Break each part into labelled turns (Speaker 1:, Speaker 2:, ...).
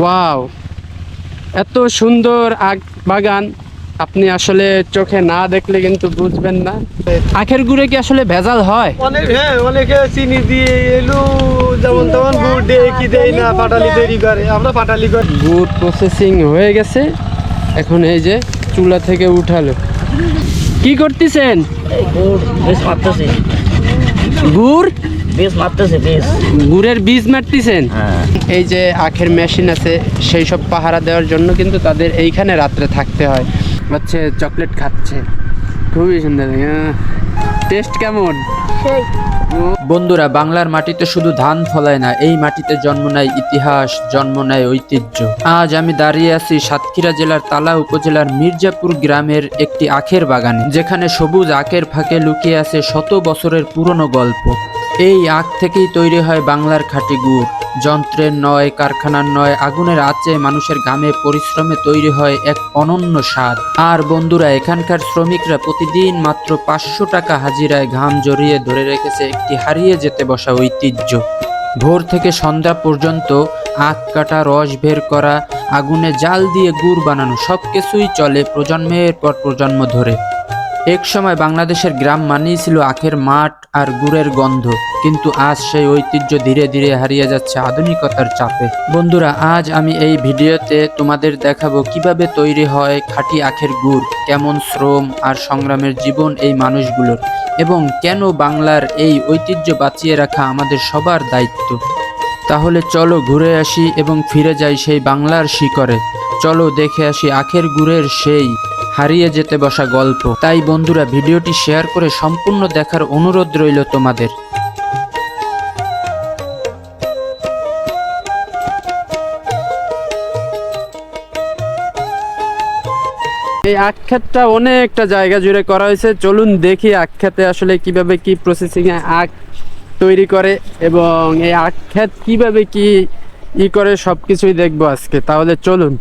Speaker 1: Wow এত সুন্দর আখ বাগান। আপনি আসলে চোখে না দেখলে কিন্তু বুঝবেন না। আখের গুড়ে কি আসলে ভেজাল হয়?
Speaker 2: অনেক হ্যাঁ অনেকে চিনি দিয়ে এলু যেমন তেমন গুড় দিয়ে কি দেয় না পাটালি তৈরি করে। আমরা পাটালি করি।
Speaker 1: গুড় প্রসেসিং হয়ে গেছে। এখন এই যে চুলা থেকে উঠালো। কি করতেছেন?
Speaker 3: গুড়
Speaker 1: গুড়?
Speaker 3: মারতেছে
Speaker 1: গুড়ের বীজ মারতেছেন?
Speaker 3: হ্যাঁ।
Speaker 1: এই যে আখের মেশিন আছে সেই সব পাহারা দেওয়ার জন্য কিন্তু তাদের এইখানে রাত্রে থাকতে হয়। হচ্ছে চকলেট খাচ্ছে। খুবই সুন্দর টেস্ট কেমন?
Speaker 4: বন্ধুরা বাংলার মাটিতে শুধু ধান ফলায় না এই মাটিতে জন্ম নেয় ইতিহাস জন্ম নেয় ঐতিহ্য। আজ আমি দাঁড়িয়ে আছি সাতক্ষীরা জেলার তালা উপজেলার মির্জাপুর গ্রামের একটি আখের বাগানে যেখানে সবুজ আখের ফাঁকে লুকিয়ে আছে শত বছরের পুরনো গল্প। এই আখ থেকেই তৈরি হয় বাংলার খাঁটি গুড়। যন্ত্রের নয়, কারখানার নয়, আগুনের আঁচে মানুষের ঘামে পরিশ্রমে তৈরি হয় এক অনন্য স্বাদ। আর বন্ধুরা, এখানকার শ্রমিকরা প্রতিদিন মাত্র পাঁচশো টাকা হাজিরায় ঘাম জড়িয়ে ধরে রেখেছে একটি হারিয়ে যেতে বসা ঐতিহ্য। ভোর থেকে সন্ধ্যা পর্যন্ত আখ কাটা, রস বের করা, আগুনে জাল দিয়ে গুড় বানানো সব কিছুই চলে প্রজন্মের পর প্রজন্ম ধরে। এক সময় বাংলাদেশের গ্রাম মানেই ছিল আখের মাঠ আর গুড়ের গন্ধ, কিন্তু আজ সেই ঐতিহ্য ধীরে ধীরে হারিয়ে যাচ্ছে আধুনিকতার চাপে। বন্ধুরা, আজ আমি এই ভিডিওতে তোমাদের দেখাবো কীভাবে তৈরি হয় খাঁটি আখের গুড়, কেমন শ্রম আর সংগ্রামের জীবন এই মানুষগুলোর, এবং কেন বাংলার এই ঐতিহ্য বাঁচিয়ে রাখা আমাদের সবার দায়িত্ব। তাহলে চলো ঘুরে আসি এবং ফিরে যাই সেই বাংলার শিকরে চলো দেখে আসি আখের গুড়ের সেই হারিয়ে যেতে বসা গল্প। তাই বন্ধুরা, ভিডিওটি শেয়ার করে সম্পূর্ণ দেখার অনুরোধ রইল তোমাদের।
Speaker 1: এই আখ্যাতটা অনেকটা জায়গা জুড়ে করা হয়েছে। চলুন দেখি আখ্যাতে আসলে কীভাবে কি প্রসেসিং এ আখ তৈরি করে এবং এই আখ্যাত কীভাবে কি ই করে সবকিছুই দেখব আজকে। তাহলে চলুন।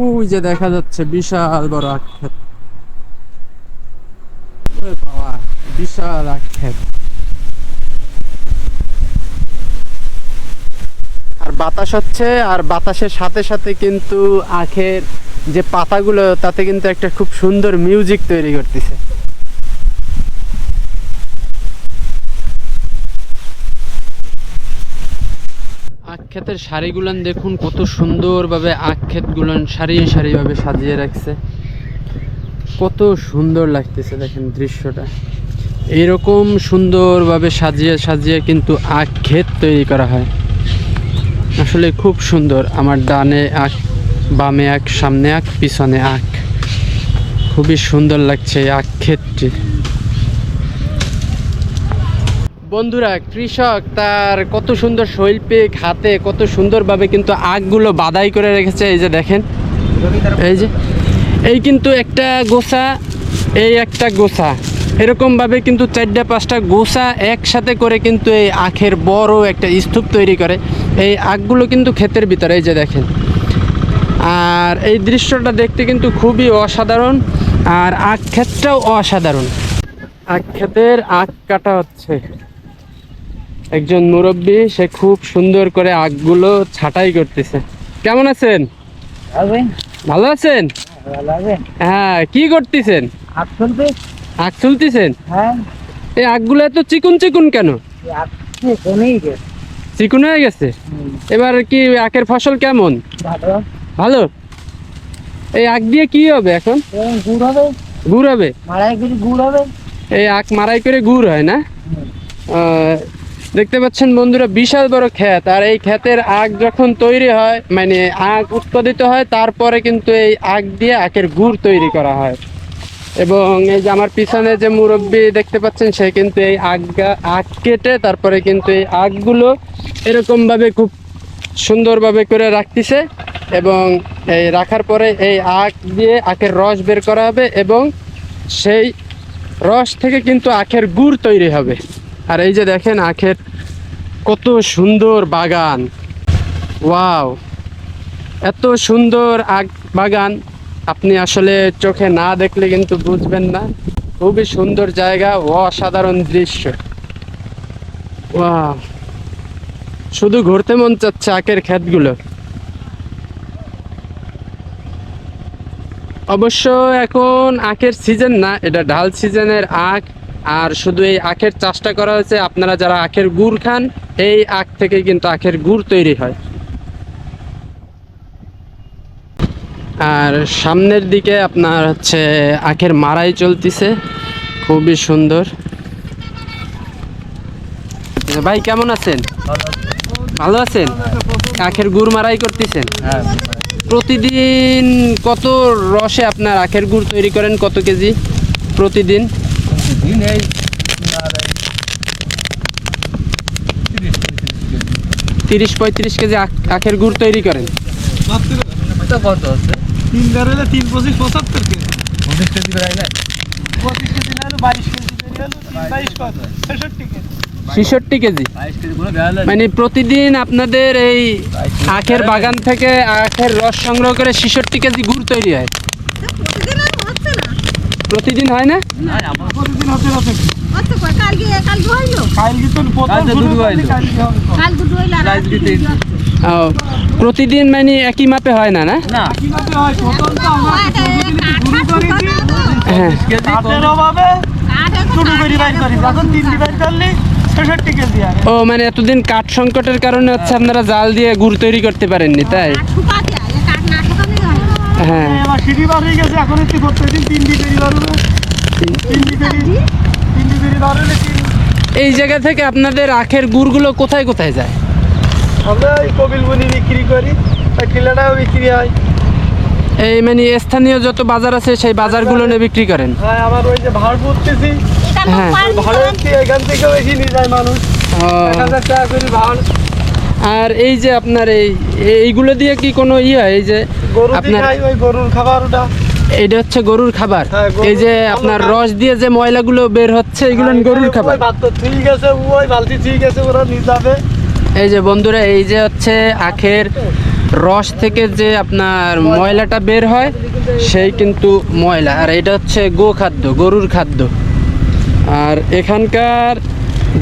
Speaker 1: ওই যে দেখা যাচ্ছে বিশাল বড় আক্ষেপ। বিশাল আক্ষেপ। আর বাতাস হচ্ছে, আর বাতাসের সাথে সাথে কিন্তু আখের যে পাতাগুলো, তাতে কিন্তু একটা খুব সুন্দর মিউজিক তৈরি করতেছে আখ ক্ষেতের শাড়িগুলান দেখুন, কত সুন্দরভাবে আখ ক্ষেতগুলান সারি সারিভাবে সাজিয়ে রাখছে। কত সুন্দর লাগতেছে দেখেন দৃশ্যটা। এইরকম সুন্দরভাবে সাজিয়ে সাজিয়ে কিন্তু আখ ক্ষেত তৈরি করা হয়। আসলে খুব সুন্দর, আমার ডানে আখ, বামে আখ, সামনে আখ, পিছনে আখ। খুবই সুন্দর লাগছে এই আখ ক্ষেতটি বন্ধুরা, কৃষক তার কত সুন্দর শৈল্পিক হাতে, কত সুন্দরভাবে কিন্তু আখগুলো বাদাই করে রেখেছে, এই যে দেখেন। এই যে, এই কিন্তু একটা গোছা, এই একটা গোছা। এরকমভাবে কিন্তু চারটা, পাঁচটা গোছা একসাথে করে কিন্তু এই আখের বড় একটা স্তূপ তৈরি করে। এই আখগুলো কিন্তু ক্ষেতের ভিতরে, এই যে দেখেন। আর এই দৃশ্যটা দেখতে কিন্তু খুবই অসাধারণ, আর আখ ক্ষেতটাও অসাধারণ। আখ ক্ষেতের আখ কাটা হচ্ছে। একজন মুরব্বী সে খুব সুন্দর করে আখগুলো ছাটাই করতেছে। কেমন আছেন? ভালো আছেন? হ্যাঁ কি করতেছেন? আখ তুলতেছেন?
Speaker 3: হ্যাঁ।
Speaker 1: এই আখগুলো এত চিকুন চিকুন কেন? চিকুন হয়ে গেছে? এবার কি আখের ফসল কেমন?
Speaker 3: ভালো।
Speaker 1: এই আখ দিয়ে কি হবে এখন?
Speaker 3: গুড় হবে।
Speaker 1: গুড় হবে?
Speaker 3: মাড়াই করে গুড় হবে।
Speaker 1: এই আখ মারাই করে গুড় হয় না? দেখতে পাচ্ছেন বন্ধুরা, বিশাল বড় ক্ষেত। আর এই ক্ষেতের আখ যখন তৈরি হয় মানে আখ উৎপাদিত হয়, তারপরে কিন্তু এই আখ দিয়ে আখের গুড় তৈরি করা হয়। এবং এই যে আমার পিছনে যে মুরব্বি দেখতে পাচ্ছেন, সে কিন্তু এই আখ আখ কেটে তারপরে কিন্তু এই আখগুলো এরকমভাবে খুব সুন্দরভাবে করে রাখতেছে এবং এই রাখার পরে এই আখ দিয়ে আখের রস বের করা হবে এবং সেই রস থেকে কিন্তু আখের গুড় তৈরি হবে। আর এই যে দেখেন আখের কত সুন্দর বাগান। ওয়াও, এত সুন্দর আখ বাগান। আপনি আসলে চোখে না দেখলে কিন্তু বুঝবেন না। খুবই সুন্দর জায়গা, অসাধারণ দৃশ্য। ওয়াও, শুধু ঘুরতে মন চাচ্ছে আখের ক্ষেতগুলো। অবশ্য এখন আখের সিজন না, এটা ঢাল সিজনের আখ। আর শুধু এই আখের চাষটা করা হয়েছে, আপনারা যারা আখের গুড় খান, এই আখ থেকে কিন্তু আখের গুড় তৈরি হয়। আর সামনের দিকে আপনার হচ্ছে আখের মারাই চলতেছে, খুবই সুন্দর। ভাই, কেমন আছেন? ভালো আছেন? আখের গুড় মারাই করতেছেন? প্রতিদিন কত রসে আপনার আখের গুড় তৈরি করেন? কত কেজি প্রতিদিন? তিরিশ পঁয়ত্রিশ কেজি আখ- আখের গুড় তৈরি করেন।
Speaker 2: তিন তিন পঁচিশ পঁচাত্তর কেজি। পঁচিশ কেজি না হলে কেজি তৈরি হলো, তিন বাইশ কত? ছেষট্টি কেজি।
Speaker 1: ছেষট্টি কেজি। মানে প্রতিদিন আপনাদের এই আখের বাগান থেকে আখের রস সংগ্রহ করে ছেষট্টি কেজি গুড় তৈরি হয়
Speaker 5: প্রতিদিন আর হচ্ছে না
Speaker 1: প্রতিদিন হয় না?
Speaker 2: প্রতিদিন হতে হতে
Speaker 1: প্রতিদিন মানে একই মাপে হয় না না?
Speaker 2: হয়?
Speaker 5: ও
Speaker 1: মানে এতদিন কাঠ সংকটের কারণে হচ্ছে আপনারা জাল দিয়ে গুড় তৈরি করতে পারেননি তাই
Speaker 5: কাঠ শুকাতে হয়, এ কাঠ না শুকালেই হয়।
Speaker 1: হ্যাঁ
Speaker 2: এবার সিঁড়ি বার হয়ে গেছে এখন একটু বার বার হলে
Speaker 1: এই জায়গা থেকে আপনাদের আখের গুড়গুলো কোথায় কোথায় যায়?
Speaker 2: আমরা এই কবিল বনি বিক্রি করি কিলাটাও বিক্রি হয়।
Speaker 1: এই মানে স্থানীয় যত বাজার আছে সেই বাজারগুলো নিয়ে বিক্রি করেন?
Speaker 2: হ্যাঁ আমার ওই যে ভাড় পড়তেছি।
Speaker 1: হ্যাঁ।
Speaker 2: ভাড়া এখান থেকে বেশি নিয়ে যায় মানুষ। এক হাজার টাকা করে ভাড়।
Speaker 1: আর এই যে আপনার এই এইগুলো দিয়ে কি কোনো ইয়ে হয়? এই যে আপনার
Speaker 2: ওই গরুর খাবার ওটা
Speaker 1: এইটা হচ্ছে গরুর খাবার।
Speaker 2: হ্যাঁ,
Speaker 1: এই যে আপনার রস দিয়ে যে ময়লাগুলো বের হচ্ছে এগুলো গরুর খাবার।
Speaker 2: ঠিক আছে ওই বালতি ঠিক আছে ওরা নিয়ে যাবে।
Speaker 1: এই যে বন্ধুরা এই যে হচ্ছে আখের রস থেকে যে আপনার ময়লাটা বের হয় সেই কিন্তু ময়লা। আর এটা হচ্ছে গো খাদ্য গরুর খাদ্য। আর এখানকার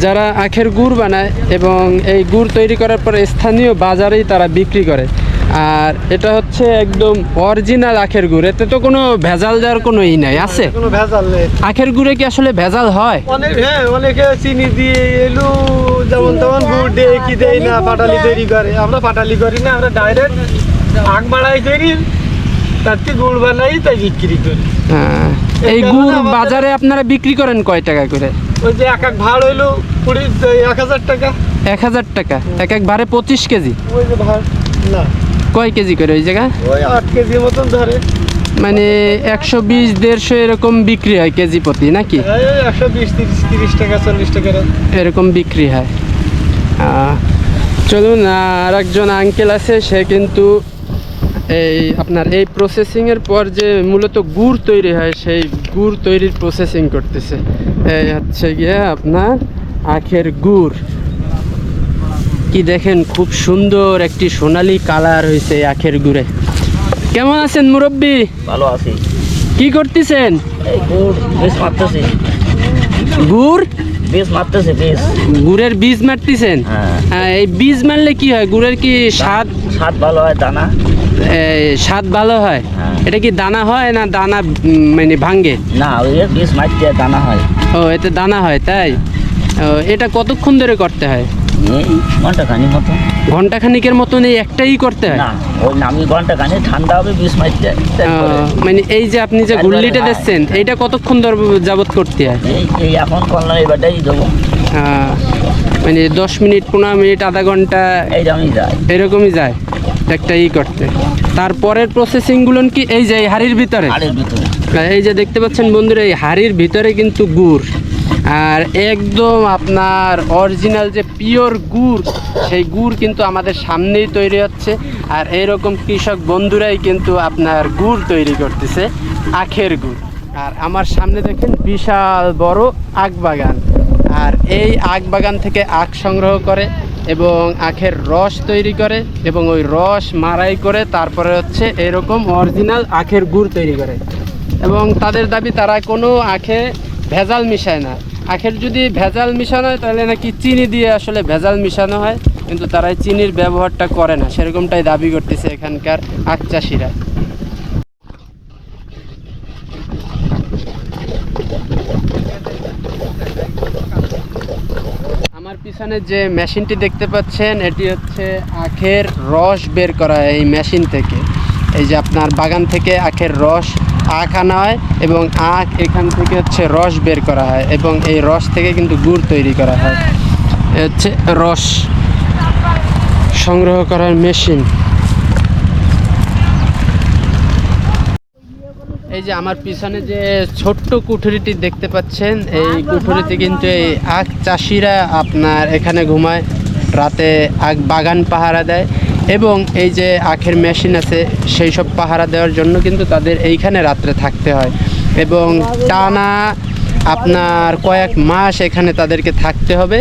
Speaker 1: যারা আখের গুড় বানায় এবং এই গুড় তৈরি করার পরে স্থানীয় বাজারেই তারা বিক্রি করে। আর এটা হচ্ছে একদম অরিজিনাল আখের গুড়। এতে তো কোনো ভেজাল দেওয়ার কোনো ই নাই। আছে?
Speaker 2: কোনো ভেজাল নেই।
Speaker 1: আখের গুড়ে কি আসলে ভেজাল হয়?
Speaker 2: অনেক হ্যাঁ অনেকে চিনি দিয়ে এলু যেমন তেমন গুড় দিয়ে কি দেয় না পাটালি তৈরি করে। আমরা পাটালি করি না আমরা ডাইরেক্ট আখ বাড়াই তৈরি তার থেকে গুড় বানাই তাই বিক্রি করি।
Speaker 1: হ্যাঁ। এই
Speaker 2: এই
Speaker 1: গুড় বাজারে আপনারা বিক্রি করেন কয় টাকা করে?
Speaker 2: ওই যে এক এক ভাড় হইল কুড়ি এক হাজার টাকা।
Speaker 1: এক হাজার টাকা। এক এক বারে পঁচিশ কেজি?
Speaker 2: ওই যে ভাড় না।
Speaker 1: কয় কেজি করে ওই জায়গা?
Speaker 2: ওই আট কেজি মতন ধরে।
Speaker 1: মানে একশো বিশ দেড়শো এরকম বিক্রি হয় কেজি প্রতি নাকি?
Speaker 2: এই একশো বিশ তিরিশ তিরিশ টাকা চল্লিশ টাকা
Speaker 1: এরকম। বিক্রি হয়। চলুন আর একজন আঙ্কেল আছে সে কিন্তু এই আপনার এই প্রসেসিংয়ের পর যে মূলত গুড় তৈরি হয় সেই গুড় তৈরির প্রসেসিং করতেছে। এই হচ্ছে গিয়ে আপনার আখের গুড়। কি দেখেন খুব সুন্দর একটি সোনালী কালার হয়েছে আখের গুড়ে। কেমন আছেন মুরব্বী?
Speaker 3: ভালো আছি।
Speaker 1: কি করতেছেন?
Speaker 3: গুড়
Speaker 1: গুড়ের বীজ মারতেছেন?
Speaker 3: হ্যাঁ।
Speaker 1: হ্যাঁ, এই বীজ মারলে কি হয়? গুড়ের কি স্বাদ?
Speaker 3: স্বাদ ভালো হয় দানা।
Speaker 1: স্বাদ ভালো হয়?
Speaker 3: হ্যাঁ।
Speaker 1: এটা কি দানা হয় না দানা মানে ভাঙ্গে
Speaker 3: না ওই দানা হয়।
Speaker 1: ও এতে দানা হয় তাই? ও, এটা কতক্ষণ ধরে করতে হয়?
Speaker 3: এই ঘণ্টা খানি মতো।
Speaker 1: ঘণ্টা মতন এই একটাই করতে হয়?
Speaker 3: না ওই ঠান্ডা হবে
Speaker 1: মানে এই যে আপনি যে গুল্লিটা
Speaker 3: হ্যাঁ।
Speaker 1: দিচ্ছেন এইটা কতক্ষণ ধরে যাবত করতে হয়?
Speaker 3: এই এখন করলাম এবারটাই দেবো।
Speaker 1: মানে দশ মিনিট পনেরো মিনিট আধা
Speaker 3: ঘণ্টা যায়।
Speaker 1: এরকমই যায়? একটা ই করতে। তারপরের প্রসেসিংগুলো কি এই যে এই হাড়ির
Speaker 3: ভিতরে?
Speaker 1: এই যে দেখতে পাচ্ছেন বন্ধুরা এই হাড়ির ভিতরে কিন্তু গুড়। আর একদম আপনার অরিজিনাল যে পিওর গুড় সেই গুড় কিন্তু আমাদের সামনেই তৈরি হচ্ছে। আর এরকম কৃষক বন্ধুরাই কিন্তু আপনার গুড় তৈরি করতেছে আখের গুড়। আর আমার সামনে দেখেন বিশাল বড় আখ বাগান। আর এই আখ বাগান থেকে আখ সংগ্রহ করে এবং আখের রস তৈরি করে এবং ওই রস মারাই করে তারপরে হচ্ছে এরকম অরিজিনাল আখের গুড় তৈরি করে। এবং তাদের দাবি, তারা কোনো আখে ভেজাল মিশায় না। আখের যদি ভেজাল মিশানো হয়, তাহলে নাকি চিনি দিয়ে আসলে ভেজাল মিশানো হয়, কিন্তু তারা চিনির ব্যবহারটা করে না। সেরকমটাই দাবি করতেছে এখানকার আখ চাষিরা। পিছনে যে মেশিনটি দেখতে পাচ্ছেন, এটি হচ্ছে আখের রস বের করা হয় এই মেশিন থেকে। এই যে আপনার বাগান থেকে আখের রস আখ আনা হয় এবং আখ এখান থেকে হচ্ছে রস বের করা হয় এবং এই রস থেকে কিন্তু গুড় তৈরি করা হয়। হচ্ছে রস সংগ্রহ করার মেশিন। এই যে আমার পিছনে যে ছোট্ট কুঠুরিটি দেখতে পাচ্ছেন, এই কুঠুরিতে কিন্তু এই আখ চাষিরা আপনার এখানে ঘুমায়, রাতে আখ বাগান পাহারা দেয় এবং এই যে আখের মেশিন আছে, সেই সব পাহারা দেওয়ার জন্য কিন্তু তাদের এইখানে রাত্রে থাকতে হয় এবং টানা আপনার কয়েক মাস এখানে তাদেরকে থাকতে হবে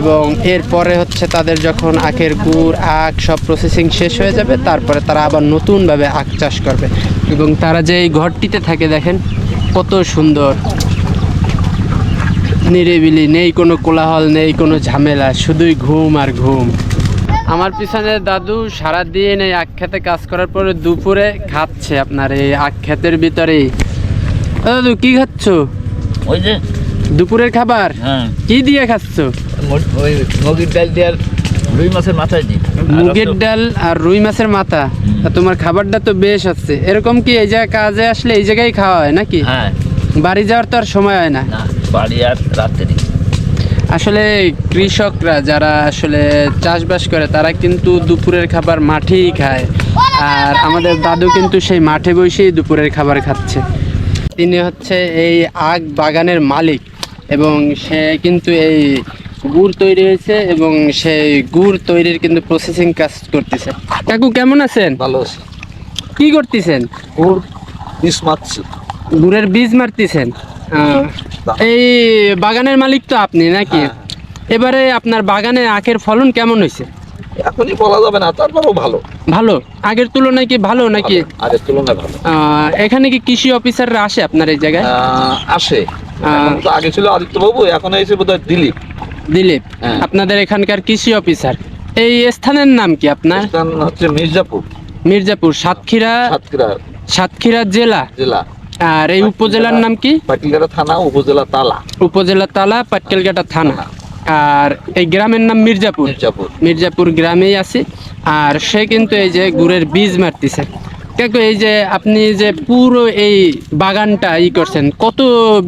Speaker 1: এবং এরপরে হচ্ছে তাদের যখন আখের গুড়, আখ সব প্রসেসিং শেষ হয়ে যাবে, তারপরে তারা আবার নতুনভাবে আখ চাষ করবে। এবং তারা যে এই ঘরটিতে থাকে দেখেন কত সুন্দর। নিরিবিলি নেই কোনো কোলাহল নেই কোনো ঝামেলা শুধুই ঘুম আর ঘুম। আমার পিছনে দাদু সারাদিন এই আখ খেতে কাজ করার পরে দুপুরে খাচ্ছে আপনার এই আখ ক্ষেতের ভিতরেই। দাদু কি খাচ্ছ?
Speaker 3: ওই যে।
Speaker 1: দুপুরের খাবার?
Speaker 3: হ্যাঁ।
Speaker 1: কি দিয়ে খাচ্ছ?
Speaker 3: মুগির ডাল দিয়ে রুই মাছের মাথায় দিই।
Speaker 1: মুগের ডাল আর রুই মাছের মাথা। তোমার খাবারটা তো বেশ আছে। এরকম কি এই জায়গায় কাজে আসলে এই জায়গায় খাওয়া হয় নাকি?
Speaker 3: হ্যাঁ।
Speaker 1: বাড়ি যাওয়ার তো আর সময় হয় না।
Speaker 3: না বাড়ি আর রাত্রি।
Speaker 1: আসলে কৃষকরা যারা আসলে চাষবাস করে তারা কিন্তু দুপুরের খাবার মাঠেই খায়। আর আমাদের দাদু কিন্তু সেই মাঠে বসেই দুপুরের খাবার খাচ্ছে। তিনি হচ্ছে এই আগ বাগানের মালিক এবং সে কিন্তু এই গুড় তৈরি হয়েছে এবং সেই গুড় তৈরির কিন্তু প্রসেসিং কাজ করতেছে। কাকু কেমন আছেন?
Speaker 6: ভালো আছি।
Speaker 1: কি করতেছেন?
Speaker 6: গুড় বিষ মারছি।
Speaker 1: গুড়ের বীজ মারতেছেন? এই বাগানের মালিক তো আপনি নাকি?
Speaker 6: হ্যাঁ।
Speaker 1: এবারে আপনার বাগানে আখের ফলন কেমন হয়েছে?
Speaker 6: এখনই বলা যাবে না তারপরেও ভালো।
Speaker 1: ভালো? আগের তুলনায় কি ভালো নাকি?
Speaker 6: আগের তুলনায় ভালো।
Speaker 1: এখানে কি কৃষি অফিসাররা আসে আপনার এই জায়গায়?
Speaker 6: আসে। আগে ছিল আদিত্য বাবু এখন এসে বোধ হয় দিলীপ।
Speaker 1: দিলীপ
Speaker 6: হ্যাঁ।
Speaker 1: আপনাদের এখানকার কৃষি অফিসার। এই স্থানের নাম কি আপনার?
Speaker 6: হচ্ছে মির্জাপুর।
Speaker 1: মির্জাপুর সাতক্ষীরা
Speaker 6: সাতক্ষীরা
Speaker 1: জেলা?
Speaker 6: জেলা।
Speaker 1: আর এই উপজেলার নাম কি?
Speaker 6: পাটিলঘাটা থানা উপজেলা তালা।
Speaker 1: উপজেলা তালা পাটকেলঘাটা থানা। আর এই গ্রামের নাম মির্জাপুর?
Speaker 6: মির্জাপুর।
Speaker 1: মির্জাপুর গ্রামেই আছে। আর সে কিন্তু এই যে গুড়ের বীজ মারতেছে। কাকু এই যে আপনি যে পুরো এই বাগানটা ই করছেন কত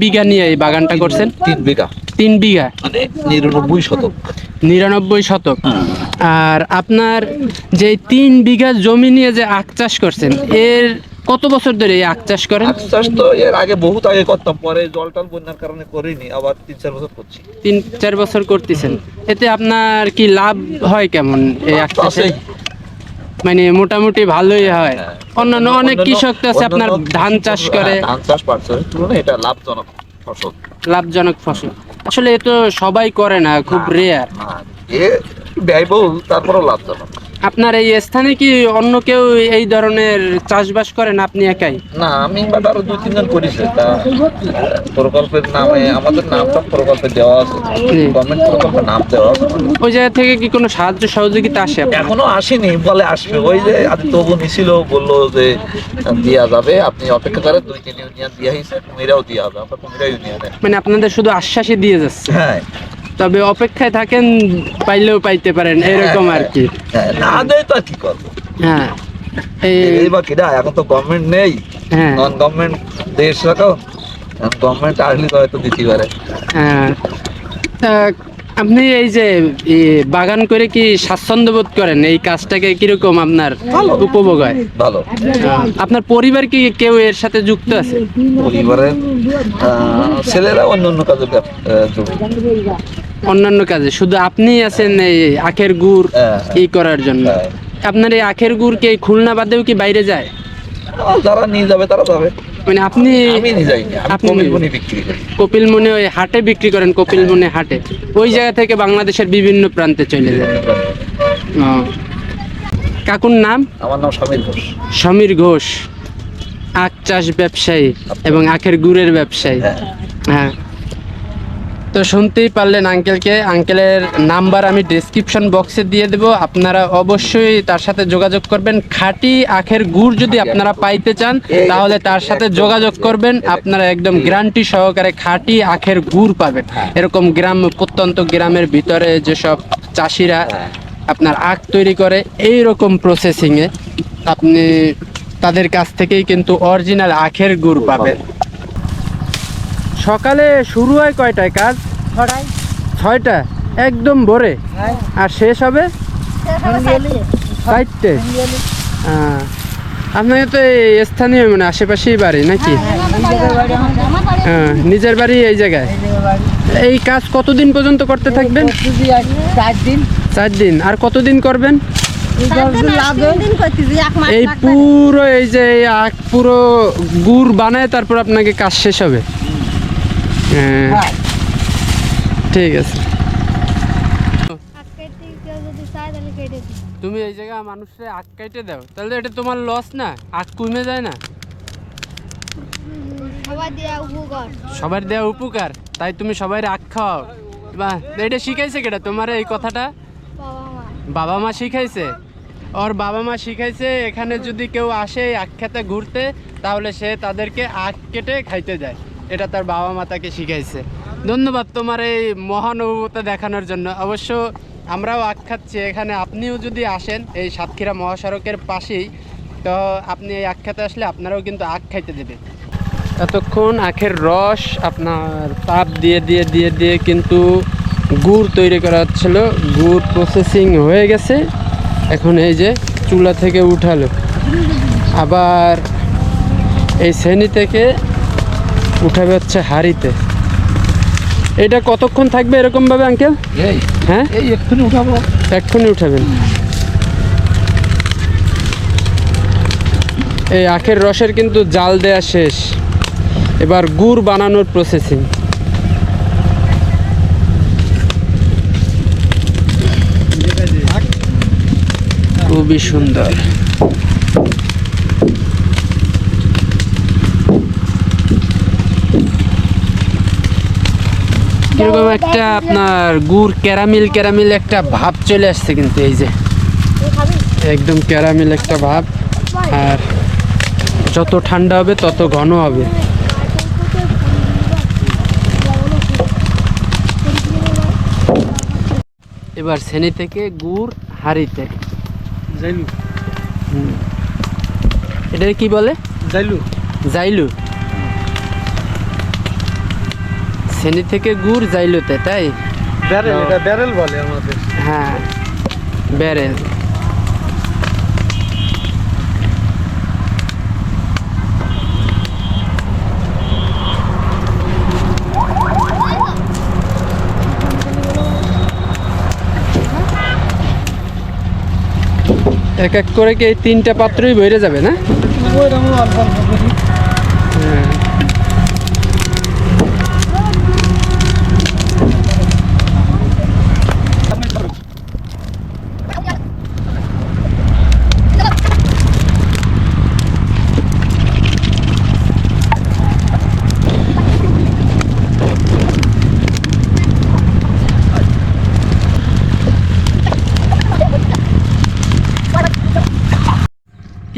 Speaker 1: বিঘা নিয়ে এই বাগানটা করছেন?
Speaker 6: তিন বিঘা।
Speaker 1: তিন বিঘা?
Speaker 6: মানে নিরানব্বই শতক।
Speaker 1: নিরানব্বই শতক। আর আপনার যে তিন বিঘা জমি নিয়ে যে আখ চাষ করছেন এর কত বছর ধরে এই আখ চাষ করেন?
Speaker 6: আখ চাষ তো এর আগে বহুত আগে করতাম পরে জল টল বন্যার কারণে করিনি আবার তিন চার বছর করছি।
Speaker 1: তিন চার বছর করতেছেন। এতে আপনার কি লাভ হয় কেমন এই আখ চাষে? মানে মোটামুটি ভালোই হয়।
Speaker 6: হ্যাঁ।
Speaker 1: অন্যান্য অনেক কৃষক তো আছে আপনার ধান চাষ করে।
Speaker 6: হ্যাঁ, ধান চাষ পাট তুলনায় এটা লাভজনক ফসল।
Speaker 1: লাভজনক ফসল। আসলে এ তো সবাই করে না খুব রেয়ার
Speaker 6: এ ব্যয়বহুল তারপরেও লাভজনক।
Speaker 1: আপনার এই স্থানে কি অন্য কেউ এই ধরনের চাষবাস করেন আপনি একাই?
Speaker 6: না আমি বাট আরও দুই তিনজন করেছে তা প্রকল্পের নামে আমাদের নামটা প্রকল্পে দেওয়া আছে। গভর্নমেন্ট প্রকল্পের নাম দেওয়া আছে।
Speaker 1: ওই জায়গা থেকে কি কোনো সাহায্য সহযোগিতা আসে?
Speaker 6: এখনও আসেনি বলে আসবে। ওই যে আদিত্য তবু নিছিল বলল যে দেওয়া যাবে। আপনি অপেক্ষা করেন দুই তিন ইউনিয়ন দেওয়া হয়েছে কুমিরাও দেওয়া হবে আমরা কুমিরা ইউনিয়নে।
Speaker 1: মানে আপনাদের শুধু আশ্বাসই দিয়ে যাচ্ছে?
Speaker 6: হ্যাঁ।
Speaker 1: তবে অপেক্ষায় থাকেন পাইলেও পাইতে পারেন এরকম আর কি।
Speaker 6: হ্যাঁ, না দেয় তো কি করব?
Speaker 1: হ্যাঁ এই
Speaker 6: এই বা কিরা এখন তো গভর্নমেন্ট নেই।
Speaker 1: হ্যাঁ।
Speaker 6: নন গভর্নমেন্ট দেশ এখন গভর্নমেন্ট আসলে তো হয়তো দিতে পারে।
Speaker 1: হ্যাঁ। আপনি এই যে বাগান করে কি স্বাচ্ছন্দ্য বোধ করেন? এই কাজটাকে কীরকম আপনার উপভোগ হয়?
Speaker 6: ভালো।
Speaker 1: আপনার পরিবার কি কেউ এর সাথে যুক্ত আছে?
Speaker 6: পরিবারের ছেলেরা অন্য অন্য কাজে।
Speaker 1: অন্যান্য কাজে। শুধু আপনি আছেন এই আখের গুড়
Speaker 6: হ্যাঁ।
Speaker 1: ই করার জন্য।
Speaker 6: হ্যাঁ।
Speaker 1: আপনার এই আখের গুড় কি খুলনা বাদেও কি বাইরে যায়?
Speaker 6: যারা নিয়ে যাবে তারা যাবে।
Speaker 1: মানে আপনি আপনি
Speaker 6: করি।
Speaker 1: কপিলমুনি ওই হাটে বিক্রি করেন কপিলমুনি হাটে। ওই জায়গা থেকে বাংলাদেশের বিভিন্ন প্রান্তে চলে যায়। কাকুর নাম?
Speaker 6: আমার নাম সমীর ঘোষ।
Speaker 1: সমীর ঘোষ। আখ চাষ ব্যবসায়ী এবং আখের গুড়ের ব্যবসায়ী।
Speaker 6: হ্যাঁ।
Speaker 1: হ্যাঁ। তো শুনতেই পারলেন আঙ্কেলকে আঙ্কেলের নাম্বার আমি ডেসক্রিপশন বক্সে দিয়ে দেব। আপনারা অবশ্যই তার সাথে যোগাযোগ করবেন। খাঁটি আখের গুড় যদি আপনারা পাইতে চান তাহলে তার সাথে যোগাযোগ করবেন। আপনারা একদম গ্যারান্টি সহকারে খাঁটি আখের গুড় পাবেন। এরকম গ্রাম প্রত্যন্ত গ্রামের ভিতরে যেসব চাষিরা আপনার আখ তৈরি করে এই রকম প্রসেসিংয়ে আপনি তাদের কাছ থেকেই কিন্তু অরিজিনাল আখের গুড় পাবেন। সকালে শুরু হয় কয়টায় কাজ? ছয়টা একদম ভোরে? আর শেষ হবে? চারটে? আপনাকে তো এই স্থানীয় মানে আশেপাশেই বাড়ি নাকি? হ্যাঁ নিজের বাড়ি এই জায়গায়? এই কাজ কতদিন পর্যন্ত করতে থাকবেন?
Speaker 7: চার দিন।
Speaker 1: চার দিন। আর কতদিন করবেন? এই পুরো এই যে এই আখ পুরো গুড় বানায় তারপর আপনাকে কাজ শেষ হবে? হ্যাঁ ঠিক আছে।
Speaker 8: যদি চায় তাহলে কেটে দিই
Speaker 1: তুমি এই জায়গায় মানুষকে আখ কাইটে দাও তাহলে এটা তোমার লস না আখ কমে যায় না। সবার দেওয়া উপকার। তাই তুমি সবাই আখ খাও বাহ এটা শিখাইছে কেটা তোমার এই কথাটা?
Speaker 8: বাবা মা।
Speaker 1: শিখাইছে? ওর বাবা মা শিখাইছে এখানে যদি কেউ আসে আখ খেতে ঘুরতে তাহলে সে তাদেরকে আখ কেটে খাইতে দেয় এটা তার বাবা মা তাকে শিখাইছে। ধন্যবাদ তোমার এই মহানুভবতা দেখানোর জন্য। অবশ্য আমরাও আখ খাচ্ছি। এখানে আপনিও যদি আসেন এই সাতক্ষীরা মহাসড়কের পাশেই, তো আপনি এই আখ আসলে আপনারাও কিন্তু আখ খাইতে দেবে। এতক্ষণ আখের রস আপনার তাপ দিয়ে দিয়ে দিয়ে দিয়ে কিন্তু গুড় তৈরি করা হচ্ছিল। গুড় প্রসেসিং হয়ে গেছে। এখন এই যে চুলা থেকে উঠালো। আবার এই শ্রেণি থেকে উঠাবে হচ্ছে হাড়িতে। এটা কতক্ষণ থাকবে এরকমভাবে আঙ্কেল?
Speaker 3: এই
Speaker 1: হ্যাঁ?
Speaker 3: এই এক্ষুনি উঠাবো।
Speaker 1: এক্ষুনি উঠাবেন। এই আখের রসের কিন্তু জাল দেয়া শেষ। এবার গুড় বানানোর প্রসেসিং খুবই সুন্দর। কীরকম একটা আপনার গুড় ক্যারামিল ক্যারামিল একটা ভাব চলে আসছে কিন্তু এই যে। একদম ক্যারামিল একটা ভাব। আর যত ঠান্ডা হবে তত ঘন হবে। এবার শ্রেণি থেকে গুড় হাঁড়িতে।
Speaker 2: যাইলু
Speaker 1: এটা কি বলে?
Speaker 2: যাইলু
Speaker 1: জাইলু। শ্রেণি থেকে গুড় জাইলুতে তাই?
Speaker 2: ব্যারেল এটা ব্যারেল বলে আমাদের।
Speaker 1: হ্যাঁ ব্যারেল। এক এক করে কি এই তিনটা পাত্রই ভরে যাবে না?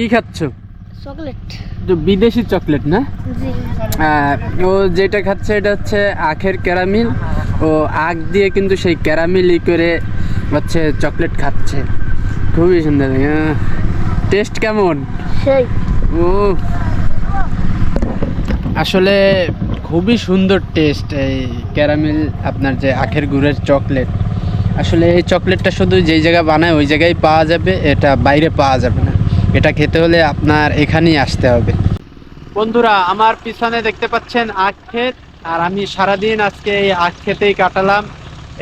Speaker 1: কি খাচ্ছ?
Speaker 8: চকলেট।
Speaker 1: বিদেশি চকলেট না? ও যেটা খাচ্ছে এটা হচ্ছে আখের ক্যারামিল। ও আখ দিয়ে কিন্তু সেই ক্যারামিলই করে হচ্ছে চকলেট খাচ্ছে। খুবই সুন্দর টেস্ট কেমন? ও। আসলে খুবই সুন্দর টেস্ট এই ক্যারামেল আপনার যে আখের গুড়ের চকলেট। আসলে এই চকলেটটা শুধু যেই জায়গায় বানায় ওই জায়গায় পাওয়া যাবে এটা বাইরে পাওয়া যাবে না। এটা খেতে হলে আপনার এখানেই আসতে হবে। বন্ধুরা, আমার পিছনে দেখতে পাচ্ছেন আখ ক্ষেত, আর আমি সারাদিন আজকে এই আখ ক্ষেতেই কাটালাম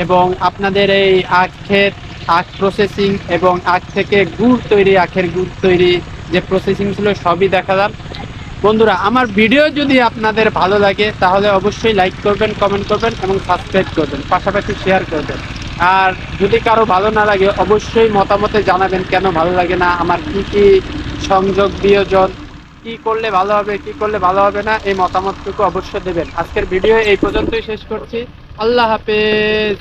Speaker 1: এবং আপনাদের এই আখ ক্ষেত, আখ প্রসেসিং এবং আখ থেকে গুড় তৈরি, আখের গুড় তৈরি যে প্রসেসিং ছিল সবই দেখালাম। বন্ধুরা, আমার ভিডিও যদি আপনাদের ভালো লাগে, তাহলে অবশ্যই লাইক করবেন কমেন্ট করবেন এবং সাবস্ক্রাইব করবেন, পাশাপাশি শেয়ার করবেন। আর যদি কারও ভালো না লাগে, অবশ্যই মতামতে জানাবেন কেন ভালো লাগে না, আমার কি কি সংযোগ বিয়োজন কি করলে ভালো হবে, কি করলে ভালো হবে না, এই মতামতটুকু অবশ্যই দেবেন। আজকের ভিডিও এই পর্যন্তই শেষ করছি। আল্লাহ হাফেজ।